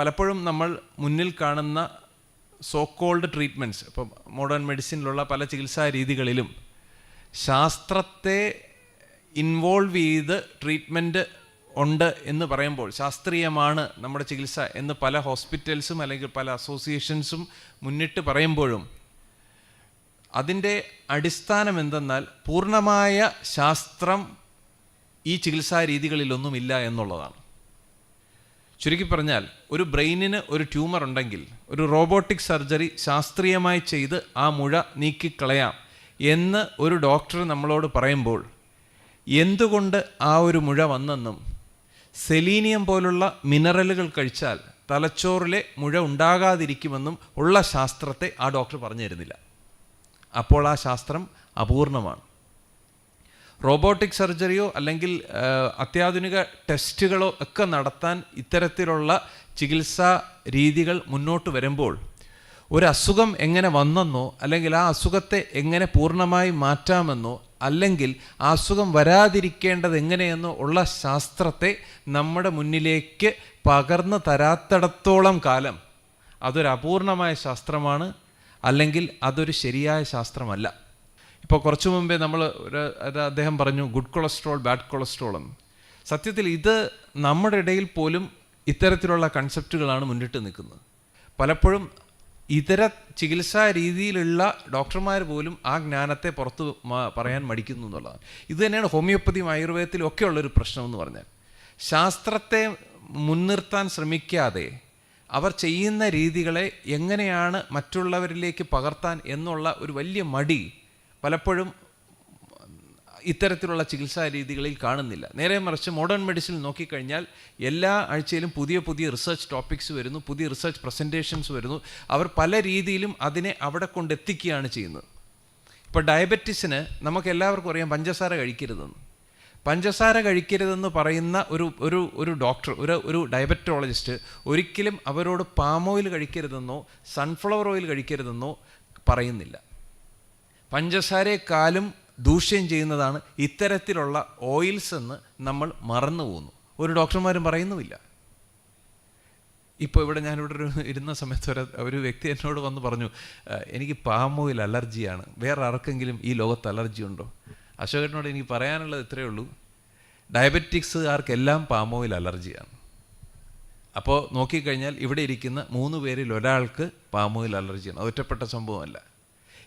പലപ്പോഴും നമ്മൾ മുന്നിൽ കാണുന്ന സോ കോൾഡ് ട്രീറ്റ്മെന്റ്സ് ഇപ്പം മോഡേൺ മെഡിസിനിലുള്ള പല ചികിത്സാ രീതികളിലും ശാസ്ത്രത്തെ ഇൻവോൾവ് ചെയ്ത് ട്രീറ്റ്മെന്റ് ഉണ്ട് എന്ന് പറയുമ്പോൾ ശാസ്ത്രീയമാണ് നമ്മുടെ ചികിത്സ എന്ന് പല ഹോസ്പിറ്റൽസും അല്ലെങ്കിൽ പല അസോസിയേഷൻസും മുന്നിട്ട് പറയുമ്പോഴും അതിന്റെ അടിസ്ഥാനം എന്തെന്നാൽ പൂർണമായ ശാസ്ത്രം ഈ ചികിത്സാ രീതികളിലൊന്നുമില്ല എന്നുള്ളതാണ്. ചുരുക്കി പറഞ്ഞാൽ ഒരു ബ്രെയിനിന് ഒരു ട്യൂമർ ഉണ്ടെങ്കിൽ ഒരു റോബോട്ടിക് സർജറി ശാസ്ത്രീയമായി ചെയ്ത് ആ മുഴ നീക്കിക്കളയാം എന്ന് ഒരു ഡോക്ടർ നമ്മളോട് പറയുമ്പോൾ എന്തുകൊണ്ട് ആ ഒരു മുഴ വന്നെന്നും? സെലീനിയം പോലുള്ള മിനറലുകൾ കഴിച്ചാൽ തലച്ചോറിലെ മുഴ ഉണ്ടാകാതിരിക്കുമെന്നും ഉള്ള ശാസ്ത്രത്തെ ആ ഡോക്ടർ പറഞ്ഞു തരുന്നില്ല അപ്പോൾ ആ ശാസ്ത്രം അപൂർണമാണ്. റോബോട്ടിക് സർജറിയോ അല്ലെങ്കിൽ അത്യാധുനിക ടെസ്റ്റുകളോ ഒക്കെ നടത്താൻ ഇത്തരത്തിലുള്ള ചികിത്സാ രീതികൾ മുന്നോട്ട് വരുമ്പോൾ ഒരു അസുഖം എങ്ങനെ വന്നെന്നോ അല്ലെങ്കിൽ ആ അസുഖത്തെ എങ്ങനെ പൂർണമായി മാറ്റാമെന്നോ അല്ലെങ്കിൽ ആ അസുഖം വരാതിരിക്കേണ്ടത് എങ്ങനെയെന്നോ ഉള്ള ശാസ്ത്രത്തെ നമ്മുടെ മുന്നിലേക്ക് പകർന്നു തരാത്തിടത്തോളം കാലം അതൊരു അപൂർണമായ ശാസ്ത്രമാണ് അല്ലെങ്കിൽ അതൊരു ശരിയായ ശാസ്ത്രമല്ല. ഇപ്പോൾ കുറച്ച് മുമ്പേ നമ്മൾ ഒരു അദ്ദേഹം പറഞ്ഞു ഗുഡ് കൊളസ്ട്രോൾ ബാഡ് കൊളസ്ട്രോൾ എന്ന്. സത്യത്തിൽ ഇത് നമ്മുടെ ഇടയിൽ പോലും ഇത്തരത്തിലുള്ള കൺസെപ്റ്റുകളാണ് മുന്നിട്ട് നിൽക്കുന്നത്. പലപ്പോഴും ഇതര ചികിത്സാ രീതിയിലുള്ള ഡോക്ടർമാർ പോലും ആ ജ്ഞാനത്തെ പുറത്ത് പറയാൻ മടിക്കുന്നു എന്നുള്ളതാണ്. ഇത് തന്നെയാണ് ഹോമിയോപ്പതിയും ആയുർവേദത്തിലും ഒക്കെ ഉള്ളൊരു പ്രശ്നം എന്ന് പറഞ്ഞാൽ. ശാസ്ത്രത്തെ മുൻനിർത്താൻ ശ്രമിക്കാതെ അവർ ചെയ്യുന്ന രീതികളെ എങ്ങനെയാണ് മറ്റുള്ളവരിലേക്ക് പകർത്താൻ എന്നുള്ള ഒരു വലിയ മടി പലപ്പോഴും ഇത്തരത്തിലുള്ള ചികിത്സാ രീതികളിൽ കാണുന്നില്ല. നേരെ മറിച്ച് മോഡേൺ മെഡിസിൻ നോക്കിക്കഴിഞ്ഞാൽ എല്ലാ ആഴ്ചയിലും പുതിയ പുതിയ റിസർച്ച് ടോപ്പിക്സ് വരുന്നു പുതിയ റിസർച്ച് പ്രസന്റേഷൻസ് വരുന്നു. അവർ പല രീതിയിലും അതിനെ അവിടെ കൊണ്ടെത്തിക്കുകയാണ് ചെയ്യുന്നത്. ഇപ്പോൾ ഡയബറ്റിസിന് നമുക്ക് എല്ലാവർക്കും അറിയാം പഞ്ചസാര കഴിക്കരുതെന്ന്. പഞ്ചസാര കഴിക്കരുതെന്ന് പറയുന്ന ഒരു ഒരു ഒരു ഡോക്ടർ ഒരു ഒരു ഡയബറ്റോളജിസ്റ്റ് ഒരിക്കലും അവരോട് പാം ഓയിൽ കഴിക്കരുതെന്നോ സൺഫ്ലവർ ഓയിൽ കഴിക്കരുതെന്നോ പറയുന്നില്ല. പഞ്ചസാരയെക്കാളും ദൂഷ്യം ചെയ്യുന്നതാണ് ഇത്തരത്തിലുള്ള ഓയിൽസ് എന്ന് നമ്മൾ മറന്നു പോകുന്നു ഒരു ഡോക്ടർമാരും പറയുന്നുമില്ല. ഇപ്പോൾ ഇവിടെ ഞാനിവിടെ ഒരു ഇരുന്ന സമയത്ത് ഒരു ഒരു വ്യക്തി എന്നോട് വന്ന് പറഞ്ഞു എനിക്ക് പാം ഓയിൽ അലർജിയാണ്. വേറെ ആർക്കെങ്കിലും ഈ ലോകത്ത് അലർജി ഉണ്ടോ? അശോകനോട് എനിക്ക് പറയാനുള്ളത് ഇത്രയേ ഉള്ളൂ. ഡയബറ്റിക്സുകാർക്കെല്ലാം പാം ഓയിൽ അലർജിയാണ്. അപ്പോൾ നോക്കിക്കഴിഞ്ഞാൽ ഇവിടെ ഇരിക്കുന്ന മൂന്ന് പേരിൽ ഒരാൾക്ക് പാം ഓയിൽ അലർജിയാണ്. ഒറ്റപ്പെട്ട സംഭവമല്ല.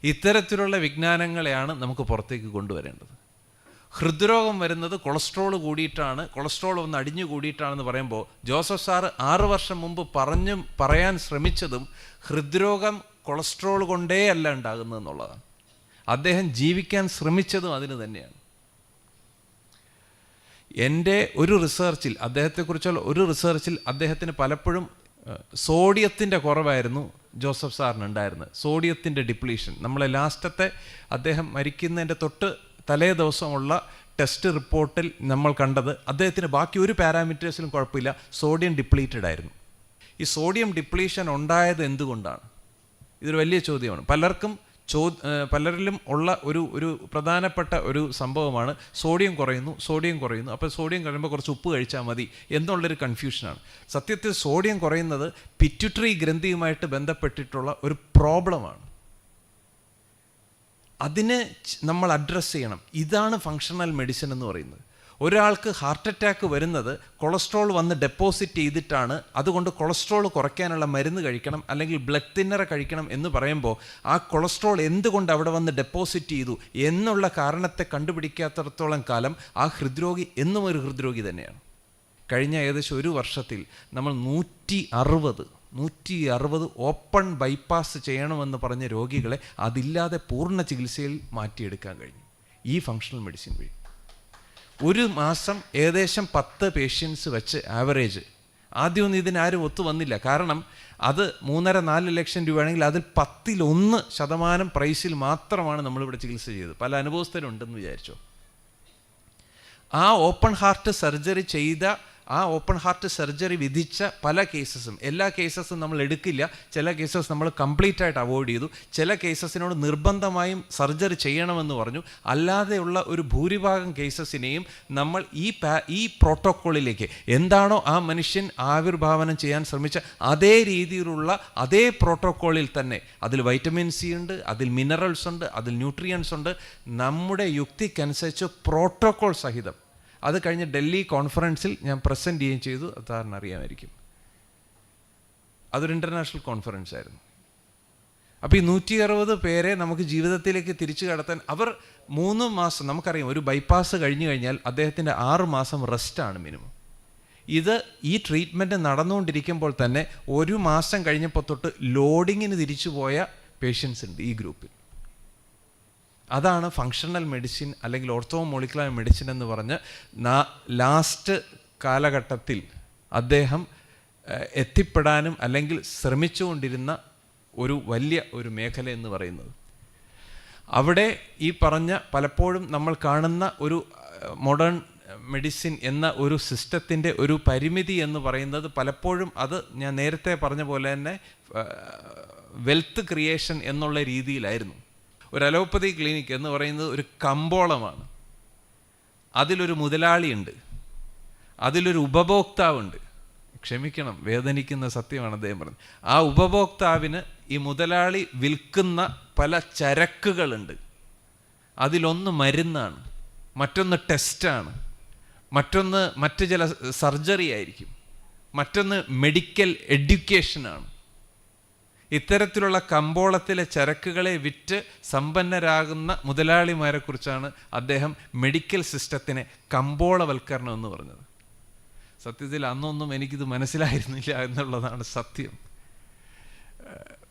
ഇത്തരത്തിലുള്ള വിജ്ഞാനങ്ങളെയാണ് നമുക്ക് പുറത്തേക്ക് കൊണ്ടുവരേണ്ടത്. ഹൃദ്രോഗം വരുന്നത് കൊളസ്ട്രോൾ കൂടിയിട്ടാണ് കൊളസ്ട്രോൾ ഒന്ന് അടിഞ്ഞു കൂടിയിട്ടാണെന്ന് പറയുമ്പോൾ ജോസഫ് സാറ് ആറ് വർഷം മുമ്പ് പറഞ്ഞു പറയാൻ ശ്രമിച്ചതും ഹൃദ്രോഗം കൊളസ്ട്രോൾ കൊണ്ടേ അല്ല ഉണ്ടാകുന്നത് എന്നുള്ളതാണ്. അദ്ദേഹം ജീവിക്കാൻ ശ്രമിച്ചതും അതിന് തന്നെയാണ്. എന്റെ ഒരു റിസർച്ചിൽ അദ്ദേഹത്തെക്കുറിച്ചുള്ള ഒരു റിസർച്ചിൽ അദ്ദേഹത്തിന് പലപ്പോഴും സോഡിയത്തിന്റെ കുറവായിരുന്നു. ജോസഫ് സാറിന് ഉണ്ടായിരുന്നത് സോഡിയത്തിന്റെ ഡിപ്ലീഷൻ. നമ്മളെ ലാസ്റ്റത്തെ അദ്ദേഹം മരിക്കുന്നതിന്റെ തൊട്ട് തലേ ദിവസമുള്ള ടെസ്റ്റ് റിപ്പോർട്ടിൽ നമ്മൾ കണ്ടത് അദ്ദേഹത്തിന് ബാക്കി ഒരു പാരാമീറ്റേഴ്സിലും കുഴപ്പമില്ല. സോഡിയം ഡിപ്ലീറ്റഡ് ആയിരുന്നു. ഈ സോഡിയം ഡിപ്ലീഷൻ ഉണ്ടായത് എന്തുകൊണ്ടാണ്? ഇതൊരു വലിയ ചോദ്യമാണ്. പലർക്കും ചോ പലരിലും ഉള്ള ഒരു ഒരു പ്രധാനപ്പെട്ട ഒരു സംഭവമാണ് സോഡിയം കുറയുന്നു സോഡിയം കുറയുന്നു. അപ്പോൾ സോഡിയം കഴിയുമ്പോൾ കുറച്ച് ഉപ്പ് കഴിച്ചാൽ മതി എന്നുള്ളൊരു കൺഫ്യൂഷനാണ്. സത്യത്തിൽ സോഡിയം കുറയുന്നത് പിറ്റ്യൂട്ടറി ഗ്രന്ഥിയുമായിട്ട് ബന്ധപ്പെട്ടിട്ടുള്ള ഒരു പ്രോബ്ലമാണ്. അതിനെ നമ്മൾ അഡ്രസ്സ് ചെയ്യണം. ഇതാണ് ഫങ്ഷണൽ മെഡിസിൻ എന്ന് പറയുന്നത്. ഒരാൾക്ക് ഹാർട്ട് അറ്റാക്ക് വരുന്നത് കൊളസ്ട്രോൾ വന്ന് ഡെപ്പോസിറ്റ് ചെയ്തിട്ടാണ്. അതുകൊണ്ട് കൊളസ്ട്രോൾ കുറയ്ക്കാനുള്ള മരുന്ന് കഴിക്കണം അല്ലെങ്കിൽ ബ്ലഡ് തിന്നർ കഴിക്കണം എന്ന് പറയുമ്പോൾ ആ കൊളസ്ട്രോൾ എന്തുകൊണ്ട് അവിടെ വന്ന് ഡെപ്പോസിറ്റ് ചെയ്തു എന്നുള്ള കാരണത്തെ കണ്ടുപിടിക്കാത്തടത്തോളം കാലം ആ ഹൃദ്രോഗി എന്നും ഒരു ഹൃദ്രോഗി തന്നെയാണ്. കഴിഞ്ഞ ഏകദേശം ഒരു വർഷത്തിൽ നമ്മൾ നൂറ്റി അറുപത് നൂറ്റി അറുപത് ഓപ്പൺ ബൈപ്പാസ് ചെയ്യണമെന്ന് പറഞ്ഞ രോഗികളെ അതില്ലാതെ പൂർണ ചികിത്സയിൽ മാറ്റിയെടുക്കാൻ കഴിഞ്ഞു. ഈ ഫങ്ഷണൽ മെഡിസിൻ വഴി. ഒരു മാസം ഏകദേശം പത്ത് പേഷ്യൻസ് വെച്ച് ആവറേജ് ആദ്യമൊന്നും ഇതിനാരും ഒത്തു വന്നില്ല. കാരണം അത് മൂന്നര നാല് ലക്ഷം രൂപയാണെങ്കിൽ അതിൽ പത്തിലൊന്ന് ശതമാനം പ്രൈസിൽ മാത്രമാണ് നമ്മളിവിടെ ചികിത്സ ചെയ്തത്. പല അനുഭവസ്ഥരുണ്ടെന്ന് വിചാരിച്ചോ. ആ ഓപ്പൺ ഹാർട്ട് സർജറി ചെയ്ത ആ ഓപ്പൺ ഹാർട്ട് സർജറി വിധിച്ച പല കേസസും. എല്ലാ കേസസും നമ്മൾ എടുക്കില്ല. ചില കേസസ് നമ്മൾ കംപ്ലീറ്റ് ആയിട്ട് അവോയ്ഡ് ചെയ്തു. ചില കേസസിനോട് നിർബന്ധമായും സർജറി ചെയ്യണമെന്ന് പറഞ്ഞു. അല്ലാതെയുള്ള ഒരു ഭൂരിഭാഗം കേസസിനെയും നമ്മൾ ഈ ഈ പ്രോട്ടോക്കോളിലേക്ക് എന്താണോ ആ മനുഷ്യൻ ആവിർഭാവനം ചെയ്യാൻ ശ്രമിച്ച അതേ രീതിയിലുള്ള അതേ പ്രോട്ടോക്കോളിൽ തന്നെ അതിൽ വൈറ്റമിൻ സി ഉണ്ട് അതിൽ മിനറൽസ് ഉണ്ട് അതിൽ ന്യൂട്രിയൻസ് ഉണ്ട്. നമ്മുടെ യുക്തിക്കനുസരിച്ച് പ്രോട്ടോക്കോൾ സഹിതം അത് കഴിഞ്ഞ് ഡൽഹി കോൺഫറൻസിൽ ഞാൻ പ്രസന്റ് ചെയ്യുകയും ചെയ്തു. അത് സാറിന് അറിയാമായിരിക്കും. അതൊരു ഇന്റർനാഷണൽ കോൺഫറൻസ് ആയിരുന്നു. അപ്പോൾ ഈ നൂറ്റി അറുപത് പേരെ നമുക്ക് ജീവിതത്തിലേക്ക് തിരിച്ചു കടത്താൻ അവർ മൂന്ന് മാസം നമുക്കറിയാം ഒരു ബൈപ്പാസ് കഴിഞ്ഞു കഴിഞ്ഞാൽ അദ്ദേഹത്തിന്റെ ആറ് മാസം റെസ്റ്റാണ് മിനിമം ഇത് ഈ ട്രീറ്റ്മെന്റ് നടന്നുകൊണ്ടിരിക്കുമ്പോൾ തന്നെ ഒരു മാസം കഴിഞ്ഞപ്പോൾ തൊട്ട് ലോഡിങ്ങിന് തിരിച്ചു പോയ പേഷ്യൻസ് ഉണ്ട് ഈ ഗ്രൂപ്പിൽ അതാണ് ഫങ്ഷണൽ മെഡിസിൻ അല്ലെങ്കിൽ ഓർത്തോ മോളിക്കുലർ മെഡിസിൻ എന്ന് പറഞ്ഞ് ലാസ്റ്റ് കാലഘട്ടത്തിൽ അദ്ദേഹം എത്തിപ്പെടാനും അല്ലെങ്കിൽ ശ്രമിച്ചുകൊണ്ടിരുന്ന ഒരു വലിയ ഒരു മേഖല എന്ന് പറയുന്നത്. അവിടെ ഈ പറഞ്ഞ പലപ്പോഴും നമ്മൾ കാണുന്ന ഒരു മോഡേൺ മെഡിസിൻ എന്ന ഒരു സിസ്റ്റത്തിന്റെ ഒരു പരിമിതി എന്ന് പറയുന്നത് പലപ്പോഴും അത് ഞാൻ നേരത്തെ പറഞ്ഞ പോലെ തന്നെ വെൽത്ത് ക്രിയേഷൻ എന്നുള്ള രീതിയിലായിരുന്നു. ഒരു അലോപ്പതി ക്ലിനിക്ക് എന്ന് പറയുന്നത് ഒരു കമ്പോളമാണ്. അതിലൊരു മുതലാളിയുണ്ട്. അതിലൊരു ഉപഭോക്താവുണ്ട്. ക്ഷമിക്കണം വേദനിക്കുന്ന സത്യമാണ് അദ്ദേഹം പറഞ്ഞത്. ആ ഉപഭോക്താവിന് ഈ മുതലാളി വിൽക്കുന്ന പല ചരക്കുകളുണ്ട്. അതിലൊന്ന് മരുന്നാണ് മറ്റൊന്ന് ടെസ്റ്റാണ് മറ്റൊന്ന് മറ്റു ചില സർജറി ആയിരിക്കും മറ്റൊന്ന് മെഡിക്കൽ എഡ്യൂക്കേഷനാണ്. ഇത്തരത്തിലുള്ള കമ്പോളത്തിലെ ചരക്കുകളെ വിറ്റ് സമ്പന്നരാകുന്ന മുതലാളിമാരെ കുറിച്ചാണ് അദ്ദേഹം മെഡിക്കൽ സിസ്റ്റത്തിനെ കമ്പോളവൽക്കരണം എന്ന് പറഞ്ഞത്. സത്യത്തിൽ അന്നൊന്നും എനിക്കിത് മനസ്സിലായിരുന്നില്ല എന്നുള്ളതാണ് സത്യം.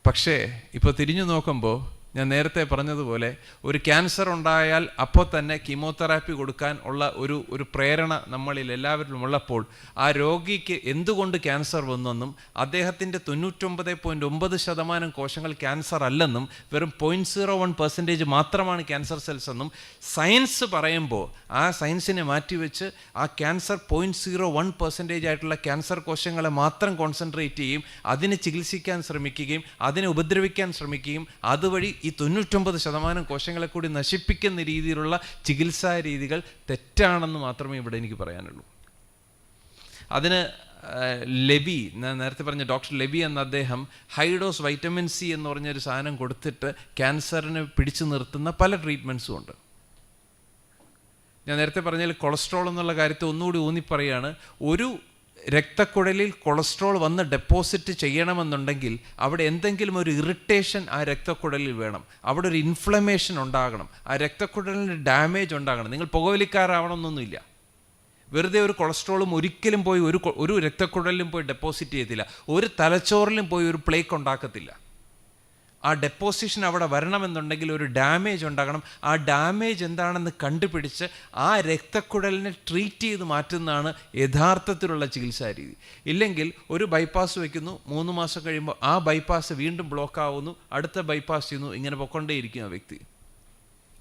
പക്ഷേ ഇപ്പോൾ തിരിഞ്ഞു നോക്കുമ്പോൾ ഞാൻ നേരത്തെ പറഞ്ഞതുപോലെ ഒരു ക്യാൻസർ ഉണ്ടായാൽ അപ്പോൾ തന്നെ കീമോതെറാപ്പി കൊടുക്കാൻ ഉള്ള ഒരു ഒരു പ്രേരണ നമ്മളിൽ എല്ലാവരിലും ഉള്ളപ്പോൾ ആ രോഗിക്ക് എന്തുകൊണ്ട് ക്യാൻസർ വന്നെന്നും അദ്ദേഹത്തിന്റെ തൊണ്ണൂറ്റൊമ്പത് പോയിന്റ് ഒമ്പത് ശതമാനം കോശങ്ങൾ ക്യാൻസർ അല്ലെന്നും വെറും പോയിന്റ് സീറോ വൺ പെർസെന്റേജ് മാത്രമാണ് ക്യാൻസർ സെൽസ് എന്നും സയൻസ് പറയുമ്പോൾ ആ സയൻസിനെ മാറ്റിവെച്ച് ആ cancer point zero one percentage ആയിട്ടുള്ള ക്യാൻസർ കോശങ്ങളെ മാത്രം കോൺസെൻട്രേറ്റ് ചെയ്യുകയും അതിനെ ചികിത്സിക്കാൻ ശ്രമിക്കുകയും അതിനെ ഉപദ്രവിക്കാൻ ശ്രമിക്കുകയും അതുവഴി ഈ തൊണ്ണൂറ്റൊമ്പത് ശതമാനം കോശങ്ങളെ കൂടി നശിപ്പിക്കുന്ന രീതിയിലുള്ള ചികിത്സാ രീതികൾ തെറ്റാണെന്ന് മാത്രമേ ഇവിടെ എനിക്ക് പറയാനുള്ളൂ. അതിന് ലെവി ഞാൻ നേരത്തെ പറഞ്ഞ ഡോക്ടർ ലെവി എന്ന അദ്ദേഹം ഹൈഡോസ് വൈറ്റമിൻ സി എന്ന് പറഞ്ഞൊരു സാധനം കൊടുത്തിട്ട് ക്യാൻസറിനെ പിടിച്ചു നിർത്തുന്ന പല ട്രീറ്റ്മെന്റ്സും ഉണ്ട്. ഞാൻ നേരത്തെ പറഞ്ഞാൽ കൊളസ്ട്രോൾ എന്നുള്ള കാര്യത്തെ ഒന്നുകൂടി ഊന്നിപ്പറയാണ്. ഒരു രക്തക്കുഴലിൽ കൊളസ്ട്രോൾ വന്ന് ഡെപ്പോസിറ്റ് ചെയ്യണമെന്നുണ്ടെങ്കിൽ അവിടെ എന്തെങ്കിലും ഒരു ഇറിറ്റേഷൻ ആ രക്തക്കുഴലിൽ വേണം. അവിടെ ഒരു ഇൻഫ്ലമേഷൻ ഉണ്ടാകണം. ആ രക്തക്കുഴലിന് ഡാമേജ് ഉണ്ടാകണം. നിങ്ങൾ പുകവലിക്കാരാവണമെന്നൊന്നുമില്ല. വെറുതെ ഒരു കൊളസ്ട്രോളും ഒരിക്കലും പോയി ഒരു ഒരു രക്തക്കുഴലിലും പോയി ഡെപ്പോസിറ്റ് ചെയ്യത്തില്ല. ഒരു തലച്ചോറിലും പോയി ഒരു പ്ലേക്ക് ഉണ്ടാക്കത്തില്ല. ആ ഡെപ്പോസിഷൻ അവിടെ വരണമെന്നുണ്ടെങ്കിൽ ഒരു ഡാമേജ് ഉണ്ടാകണം. ആ ഡാമേജ് എന്താണെന്ന് കണ്ടുപിടിച്ച് ആ രക്തക്കുഴലിനെ ട്രീറ്റ് ചെയ്ത് മാറ്റുന്നതാണ് യഥാർത്ഥത്തിലുള്ള ചികിത്സാ രീതി. ഇല്ലെങ്കിൽ ഒരു ബൈപ്പാസ് വയ്ക്കുന്നു മൂന്ന് മാസം കഴിയുമ്പോൾ ആ ബൈപ്പാസ് വീണ്ടും ബ്ലോക്ക് ആവുന്നു അടുത്ത ബൈപ്പാസ് ചെയ്യുന്നു ഇങ്ങനെ പൊക്കൊണ്ടേയിരിക്കും ആ വ്യക്തി.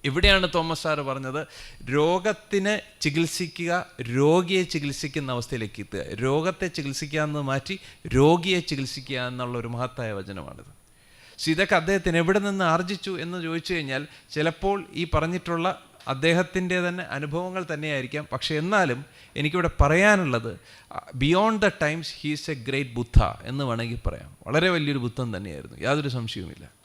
ഇവിടെയാണ് തോമസ് സാറ് പറഞ്ഞത് രോഗത്തിന് ചികിത്സിക്കുക രോഗിയെ ചികിത്സിക്കുന്ന അവസ്ഥയിലേക്ക് എത്തുക. രോഗത്തെ ചികിത്സിക്കുക എന്ന് മാറ്റി രോഗിയെ ചികിത്സിക്കുക എന്നുള്ള ഒരു മഹത്തായ വചനമാണിത്. പക്ഷെ ഇതൊക്കെ അദ്ദേഹത്തിന് എവിടെ നിന്ന് ആർജിച്ചു എന്ന് ചോദിച്ചു കഴിഞ്ഞാൽ ചിലപ്പോൾ ഈ പറഞ്ഞിട്ടുള്ള അദ്ദേഹത്തിന്റെ തന്നെ അനുഭവങ്ങൾ തന്നെയായിരിക്കാം. പക്ഷേ എന്നാലും എനിക്കിവിടെ പറയാനുള്ളത് beyond the times he's a great Buddha എന്ന് വേണമെങ്കിൽ പറയാം. വളരെ വലിയൊരു ബുദ്ധം തന്നെയായിരുന്നു. യാതൊരു സംശയവുമില്ല.